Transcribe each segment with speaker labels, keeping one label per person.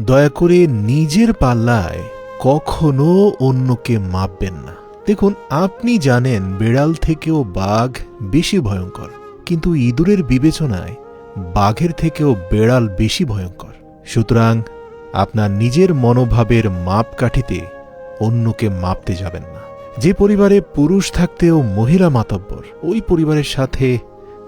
Speaker 1: দয়া করে নিজের পাল্লায় কখনো অন্যকে মাপবেন না। দেখুন, আপনি জানেন বেড়াল থেকেও বাঘ বেশি ভয়ঙ্কর। কিন্তু ইঁদুরের বিবেচনায় বাঘের থেকেও বেড়াল বেশি ভয়ঙ্কর। সুতরাং আপনার নিজের মনোভাবের মাপকাঠিতে অন্যকে মাপতে যাবেন না। যে পরিবারে পুরুষ থাকতেও মহিলা মাতব্বর, ওই পরিবারের সাথে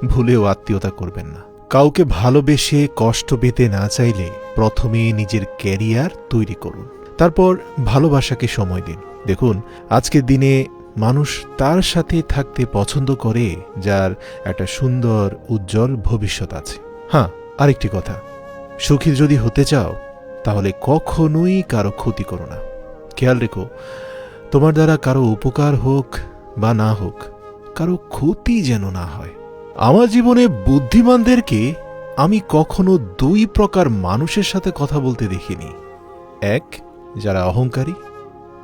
Speaker 1: ভুলেও আত্মীয়তা করবেন না। কাউকে ভালোবেসে কষ্ট পেতে না চাইলে প্রথমে নিজের ক্যারিয়ার তৈরি করুন। তারপর ভালোবাসাকে সময় দিন। দেখুন, আজকের দিনে মানুষ তার সাথে থাকতে পছন্দ করে যার একটা সুন্দর, উজ্জ্বল ভবিষ্যৎ আছে। হ্যাঁ আরেকটি কথা। সুখী যদি হতে চাও, তাহলে কখনোই কারও ক্ষতি করো না। খেয়াল রেখো, তোমার দ্বারা কারও উপকার হোক বা না হোক, কারও ক্ষতি যেন না হয়। আমার জীবনে বুদ্ধিমানদেরকে আমি কখনো দুই প্রকার মানুষের সাথে কথা বলতে দেখিনি। এক, যারা অহংকারী।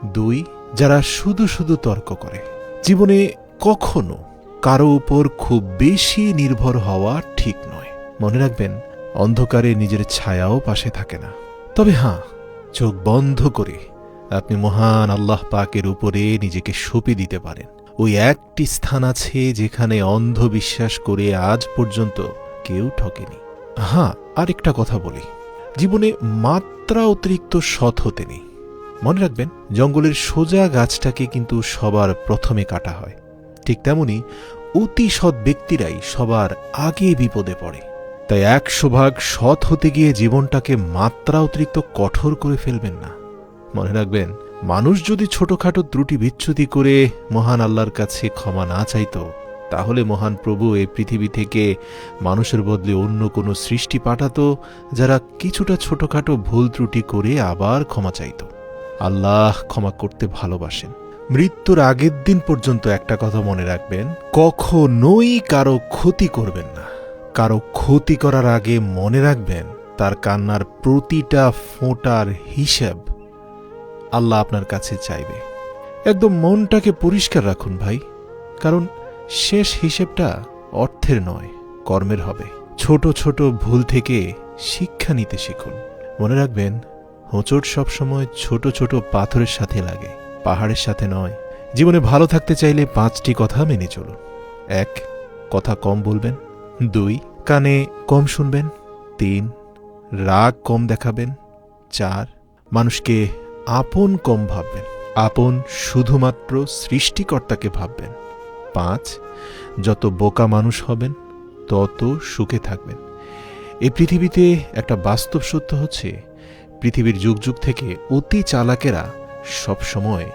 Speaker 1: দুই, যারা শুধু শুধু তর্ক করে। জীবনে কখনো কারও উপর খুব বেশি নির্ভর হওয়া ঠিক নয়। মনে রাখবেন, অন্ধকারে নিজের ছায়াও পাশে থাকে না। তবে হ্যাঁ চোখ বন্ধ করে আপনি মহান আল্লাহ পাকের উপরে নিজেকে সঁপে দিতে পারেন। ওই একটি স্থান আছে যেখানে অন্ধবিশ্বাস করে আজ পর্যন্ত কেউ ঠকেনি। হ্যাঁ আরেকটা কথা বলি। জীবনে মাত্রা অতিরিক্ত সৎ হতে নেই। মনে রাখবেন, জঙ্গলের সোজা গাছটাকে কিন্তু সবার প্রথমে কাটা হয়। ঠিক তেমনি অতি সৎ ব্যক্তিরাই সবার আগে বিপদে পড়ে। তাই একশো ভাগ সৎ হতে গিয়ে জীবনটাকে মাত্রা অতিরিক্ত কঠোর করে ফেলবেন না। মনে রাখবেন মানুষ যদি ছোটখাটো ত্রুটি বিচ্যুতি করে মহান আল্লাহর কাছে ক্ষমা না চাইত, তাহলে মহান প্রভু এই পৃথিবী থেকে মানুষের বদলে অন্য কোনো সৃষ্টি পাঠাতো, যারা কিছুটা ছোটখাটো ভুল ত্রুটি করে আবার ক্ষমা চাইত। আল্লাহ ক্ষমা করতে ভালোবাসেন। মৃত্যুর আগের দিন পর্যন্ত একটা কথা মনে রাখবেন, কখনোই কারও ক্ষতি করবেন না। কারও ক্ষতি করার আগে মনে রাখবেন, তার কান্নার প্রতিটা ফোঁটার হিসাব আল্লাহ আপনার কাছে চাইবে। একদম মনটাকে পরিষ্কার রাখুন ভাই, কারণ শেষ হিসেবটা অর্থের নয়, কর্মের হবে। ছোট ছোট ভুল থেকে শিক্ষা নিতে শিখুন। মনে রাখবেন, হোঁচট সবসময় ছোট ছোট পাথরের সাথে লাগে, পাহাড়ের সাথে নয়। জীবনে ভালো থাকতে চাইলে পাঁচটি কথা মেনে চলুন। এক, কথা কম বলবেন। দুই, কানে কম শুনবেন। তিন, রাগ কম দেখাবেন। চার, মানুষকে আপন কম ভাববেন। আপন শুধুমাত্র সৃষ্টিকর্তাকে ভাববেন। পাঁচ, যত বোকা মানুষ হবেন, তত সুখে থাকবেন। এই পৃথিবীতে একটা বাস্তব সত্য হচ্ছে, পৃথিবীর যুগ যুগ থেকে অতি চালাকেরা সব সময়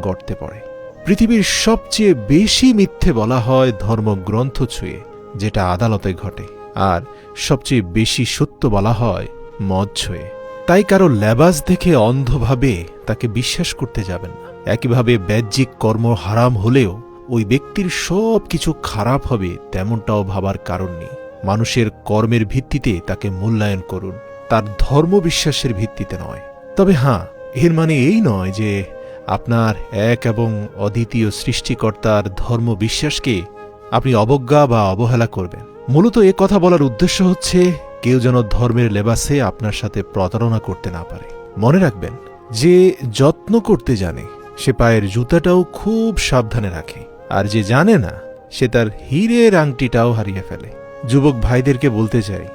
Speaker 1: গর্তে পড়ে। পৃথিবীর সবচেয়ে বেশি মিথ্যে বলা হয় ধর্মগ্রন্থ ছুঁয়ে, যেটা আদালতে ঘটে, আর সবচেয়ে বেশি সত্য বলা হয় মদ ছুঁয়ে। তাই কারও লেবাস দেখে অন্ধভাবে তাকে বিশ্বাস করতে যাবেন না। একইভাবে ব্যাহ্যিক কর্ম হারাম হলেও ওই ব্যক্তির সব কিছু খারাপ হবে তেমনটাও ভাবার কারণ নেই। মানুষের কর্মের ভিত্তিতে তাকে মূল্যায়ন করুন। তার ধর্ম বিশ্বাসের ভিত্তিতে নয়। তবে হ্যাঁ এর মানে এই নয় যে আপনার এক এবং অদ্বিতীয় সৃষ্টিকর্তার ধর্ম বিশ্বাসকে আপনি অবজ্ঞা বা অবহেলা করবেন। মূলত এ কথা বলার উদ্দেশ্য হচ্ছে কেউ যেন ধর্মের লেবাসে আপনার সাথে প্রতারণা করতে না পারে। মনে রাখবেন, যে যত্ন করতে জানে, সে পায়ের জুতাটাও খুব সাবধানে রাখে, আর যে জানে না, সে তার হীরের আংটিটাও হারিয়ে ফেলে। যুবক ভাইদেরকে বলতে চাই,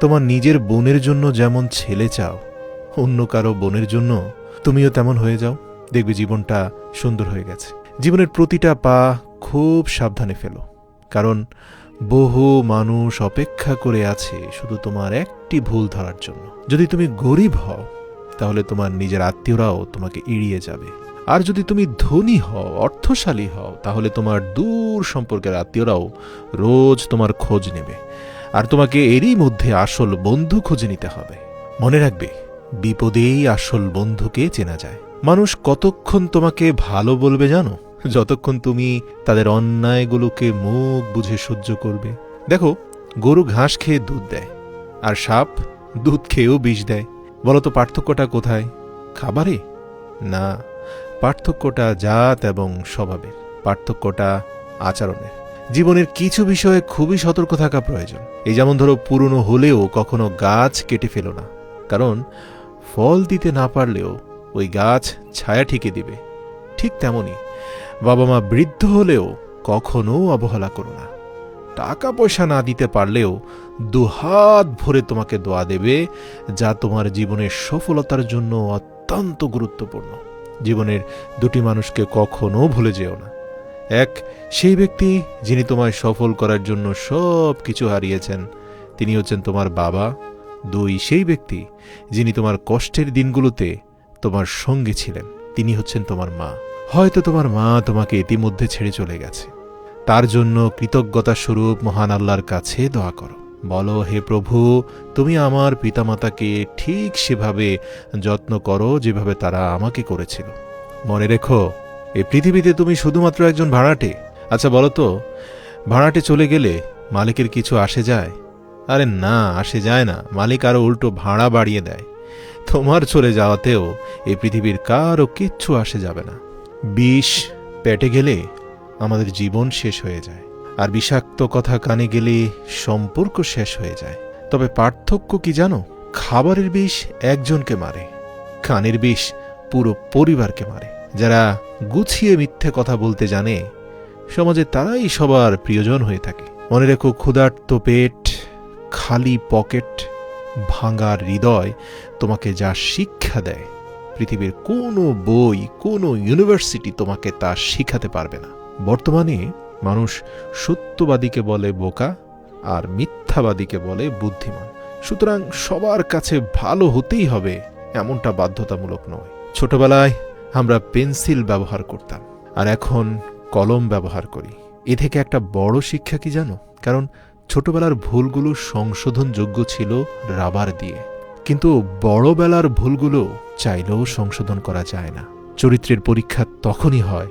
Speaker 1: তোমার নিজের বোনের জন্য যেমন ছেলে চাও, অন্য কারও বোনের জন্য তুমিও তেমন হয়ে যাও। দেখবে জীবনটা সুন্দর হয়ে গেছে। জীবনের প্রতিটা পা খুব সাবধানে ফেলো, কারণ বহু মানুষ অপেক্ষা করে আছে শুধু তোমার একটি ভুল ধরার জন্য। যদি তুমি গরিব হও, তাহলে তোমার নিজের আত্মীয়রাও তোমাকে এড়িয়ে যাবে। আর যদি তুমি ধনী হও, অর্থশালী হও, তাহলে তোমার দূর সম্পর্কের আত্মীয়রাও রোজ তোমার খোঁজ নেবে। আর তোমাকে এরই মধ্যে আসল বন্ধু খুঁজে নিতে হবে। মনে রাখবে, বিপদেই আসল বন্ধুকে চেনা যায়। মানুষ কতক্ষণ তোমাকে ভালো বলবে জানো? যতক্ষণ তুমি তাদের অন্যায়গুলোকে মুখ বুঝে সহ্য করবে। দেখো, গরু ঘাস খেয়ে দুধ দেয়, আর সাপ দুধ খেয়েও বিষ দেয়। বলতো পার্থক্যটা কোথায়? খাবারে? না, পার্থক্যটা জাত এবং স্বভাবের। পার্থক্যটা আচরণের। জীবনের কিছু বিষয়ে খুবই সতর্ক থাকা প্রয়োজন। এই যেমন ধরো, পুরনো হলেও কখনো গাছ কেটে ফেলো না। কারণ, ফল দিতে না পারলেও ওই গাছ ছায়া ঠিকে দিবে। ঠিক তেমনি বাবা মা বৃদ্ধ হলেও কখনো অবহেলা করো না। টাকা পয়সা না দিতে পারলেও দুহাত ভরে তোমাকে দোয়া দেবে, যা তোমার জীবনের সফলতার জন্য অত্যন্ত গুরুত্বপূর্ণ। জীবনের দুটি মানুষকে কখনো ভুলে যেও না। এক, সেই ব্যক্তি যিনি তোমায় সফল করার জন্য সব কিছু হারিয়েছেন, তিনি হচ্ছেন তোমার বাবা। দুই, সেই ব্যক্তি যিনি তোমার কষ্টের দিনগুলোতে তোমার সঙ্গে ছিলেন, তিনি হচ্ছেন তোমার মা। হয়তো তোমার মা তোমাকে ইতিমধ্যে ছেড়ে চলে গেছে। তার জন্য কৃতজ্ঞতা স্বরূপ মহান আল্লাহর কাছে দোয়া করো। বলো, হে প্রভু, তুমি আমার পিতামাতাকে ঠিক সেভাবে যত্ন করো যেভাবে তারা আমাকে করেছিল। মনে রেখো, এই পৃথিবীতে তুমি শুধুমাত্র একজন ভাড়াটে। আচ্ছা বলো তো, ভাড়াটে চলে গেলে মালিকের কিছু আসে যায়? আরে না, আসে যায় না। মালিক আরও উল্টো ভাড়া বাড়িয়ে দেয়। তোমার চলে যাওয়াতেও এই পৃথিবীর কারও কিচ্ছু আসে যাবে না। বিষ পেটে গেলে আমাদের জীবন শেষ হয়ে যায়। আর বিষাক্ত কথা কানে গেলে সম্পর্ক শেষ হয়ে যায়। তবে পার্থক্য কি জানো? খাবারের বিষ একজনকে মারে, কানের বিষ পুরো পরিবারকে মারে। যারা গুছিয়ে মিথ্যে কথা বলতে জানে, সমাজে তারাই সবার প্রিয়জন হয়ে থাকে। মনে রেখো ক্ষুধার্ত পেট, খালি পকেট ভাঙার হৃদয় তোমাকে যা শিক্ষা দেয় পৃথিবীর কোনো বই, কোনো ইউনিভার্সিটি তোমাকে তা শিখাতে পারবে না। বর্তমানে মানুষ সত্যবাদীকে বলে বোকা আর মিথ্যাবাদীকে বলে বুদ্ধিমান। সুতরাং সবার কাছে ভালো হতেই হবে এমনটা বাধ্যতামূলক নয়। ছোটবেলায় আমরা পেন্সিল ব্যবহার করতাম আর এখন কলম ব্যবহার করি। এ থেকে একটা বড় শিক্ষা কি জানো? কারণ ছোটবেলার ভুলগুলো সংশোধনযোগ্য ছিল রাবার দিয়ে। কিন্তু বড়বেলার ভুলগুলো চাইলেও সংশোধন করা যায় না। চরিত্রের পরীক্ষা তখনই হয়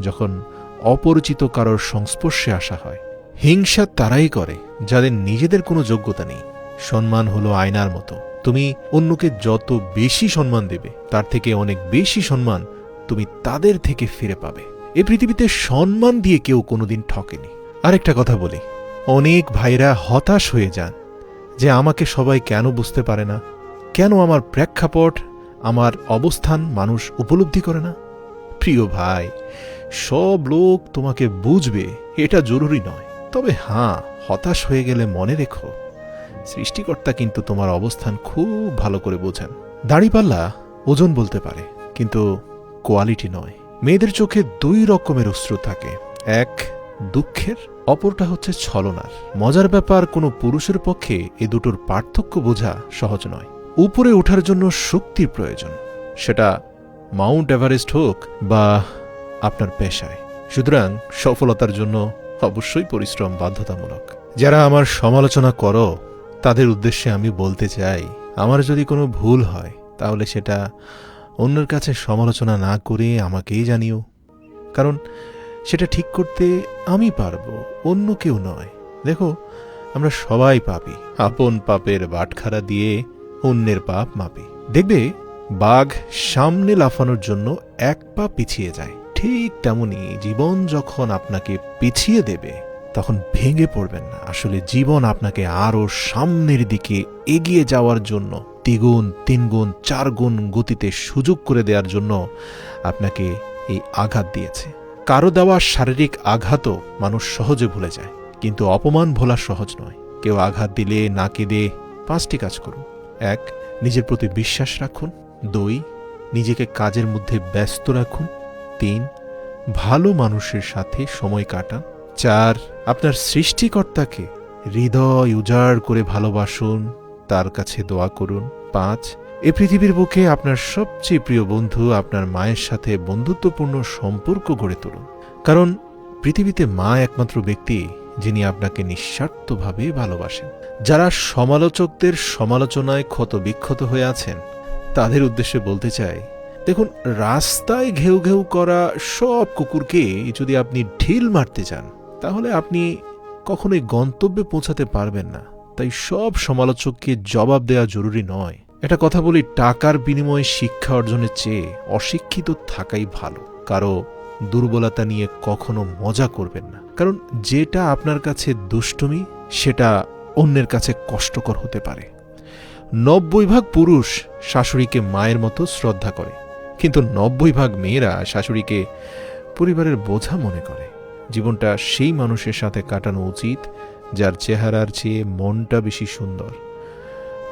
Speaker 1: যখন অপরিচিত কারোর সংস্পর্শে আসা হয়। হিংসা তারাই করে, যাদের নিজেদের কোনো যোগ্যতা নেই। সম্মান হলো আয়নার মতো। তুমি অন্যকে যত বেশি সম্মান দেবে, তার থেকে অনেক বেশি সম্মান তুমি তাদের থেকে ফিরে পাবে। এ পৃথিবীতে সম্মান দিয়ে কেউ কোনোদিন ঠকেনি। আরেকটা কথা বলি। অনেক ভাইরা হতাশ হয়ে যান যে আমাকে সবাই কেন বুঝতে পারে না? কেন আমার প্রেক্ষাপট, আমার অবস্থান মানুষ উপলব্ধি করে না? প্রিয় ভাই, সব লোক তোমাকে বুঝবে, এটা জরুরি নয়। তবে হ্যাঁ হতাশ হয়ে গেলে মনে রেখো, সৃষ্টিকর্তা কিন্তু তোমার অবস্থান খুব ভালো করে বোঝেন। দাড়িপাল্লা ওজন বলতে পারে, কিন্তু কোয়ালিটি নয়। মেয়েদের চোখে দুই রকমের অশ্রু থাকে, এক দুঃখের, অপরটা হচ্ছে ছলনার। মজার ব্যাপার, কোনো পুরুষের পক্ষে এ দুটোর পার্থক্য বোঝা সহজ নয়। উপরে ওঠার জন্য শক্তির প্রয়োজন। সেটা মাউন্ট এভারেস্ট হোক বা আপনার পেশায়। সুতরাং সফলতার জন্য অবশ্যই পরিশ্রম বাধ্যতামূলক। যারা আমার সমালোচনা করো, তাদের উদ্দেশ্যে আমি বলতে চাই, আমার যদি কোনো ভুল হয়, তাহলে সেটা অন্যের কাছে সমালোচনা না করে আমাকেই জানিও। কারণ সেটা ঠিক করতে আমি পারব, অন্য কেউ নয়। দেখো, আমরা সবাই পাপি। আপন পাপের বাটখারা দিয়ে অন্যের পাপ মাপি। দেখবে, বাঘ সামনে লাফানোর জন্য এক পা পিছিয়ে যায়। ঠিক তেমনি জীবন যখন আপনাকে পিছিয়ে দেবে, তখন ভেঙে পড়বেন না। আসলে জীবন আপনাকে আরও সামনের দিকে এগিয়ে যাওয়ার জন্য দ্বিগুণ, তিনগুণ চার গুণ গতিতে সুযোগ করে দেওয়ার জন্য আপনাকে এই আঘাত দিয়েছে। কারও দেওয়া শারীরিক আঘাতও মানুষ সহজে ভুলে যায়। কিন্তু অপমান ভোলা সহজ নয়। কেউ আঘাত দিলে না কেঁদে পাঁচটি কাজ করুন। এক, নিজের প্রতি বিশ্বাস রাখুন। দুই, নিজেকে কাজের মধ্যে ব্যস্ত রাখুন। তিন, ভালো মানুষের সাথে সময় কাটান। চার, আপনার সৃষ্টিকর্তাকে হৃদয় উজাড় করে ভালোবাসুন, তার কাছে দোয়া করুন। পাঁচ, এ পৃথিবীর বুকে আপনার সবচেয়ে প্রিয় বন্ধু আপনার মায়ের সাথে বন্ধুত্বপূর্ণ সম্পর্ক গড়ে তুলুন। কারণ পৃথিবীতে মা একমাত্র ব্যক্তি। যিনি আপনাকে নিঃস্বার্থভাবে ভালোবাসেন। যারা সমালোচকদের সমালোচনায় ক্ষত বিক্ষত হয়ে আছেন, তাদের উদ্দেশ্যে বলতে চাই, দেখুন, রাস্তায় ঘেউ ঘেউ করা সব কুকুরকে যদি আপনি ঢিল মারতে চান, তাহলে আপনি কখনোই গন্তব্যে পৌঁছাতে পারবেন না। তাই সব সমালোচককে জবাব দেওয়া জরুরি নয়। এটা কথা বলি, টাকার বিনিময়ে শিক্ষা অর্জনের চেয়ে অশিক্ষিত থাকাই ভালো। কারও দুর্বলতা নিয়ে কখনো মজা করবেন না। কারণ যেটা আপনার কাছে দুষ্টুমি, সেটা অন্যের কাছে কষ্টকর হতে পারে। নব্বই ভাগ পুরুষ শাশুড়িকে মায়ের মতো শ্রদ্ধা করে। কিন্তু নব্বই ভাগ মেয়েরা শাশুড়িকে পরিবারের বোঝা মনে করে। জীবনটা সেই মানুষের সাথে কাটানো উচিত, যার চেহারার চেয়ে মনটা বেশি সুন্দর।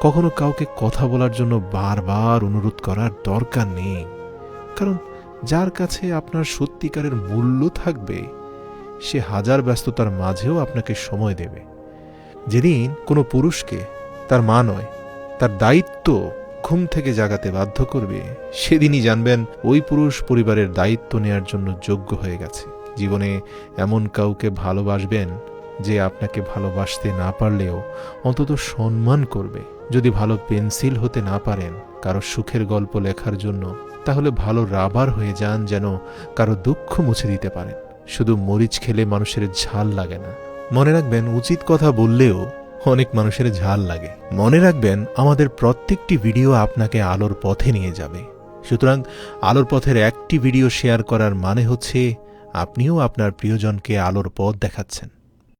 Speaker 1: কখনো কাউকে কথা বলার জন্য বারবার অনুরোধ করার দরকার নেই। কারণ যার কাছে আপনার সত্যিকারের মূল্য থাকবে, সে হাজার ব্যস্ততার মাঝেও আপনাকে সময় দেবে। যেদিন কোনো পুরুষকে তার মা নয়, তার দায়িত্ব ঘুম থেকে জাগাতে বাধ্য করবে, সেদিনই জানবেন ওই পুরুষ পরিবারের দায়িত্ব নেয়ার জন্য যোগ্য হয়ে গেছে। জীবনে এমন কাউকে ভালোবাসবেন যে আপনাকে ভালোবাসতে না পারলেও অন্তত সম্মান করবে। যদি ভালো পেন্সিল হতে না পারেন, কারও সুখের গল্প লেখার জন্য তাহলে ভালো রাবার হয়ে যান যেন কারও দুঃখ মুছে দিতে পারেন। শুধু মরিচ খেলে মানুষের ঝাল লাগে না। মনে রাখবেন, উচিত কথা বললেও অনেক মানুষের ঝাল লাগে। মনে রাখবেন, আমাদের প্রত্যেকটি ভিডিও আপনাকে আলোর পথে নিয়ে যাবে। সুতরাং আলোর পথের একটি ভিডিও শেয়ার করার মানে হচ্ছে আপনিও আপনার প্রিয়জনকে আলোর পথ দেখাচ্ছেন।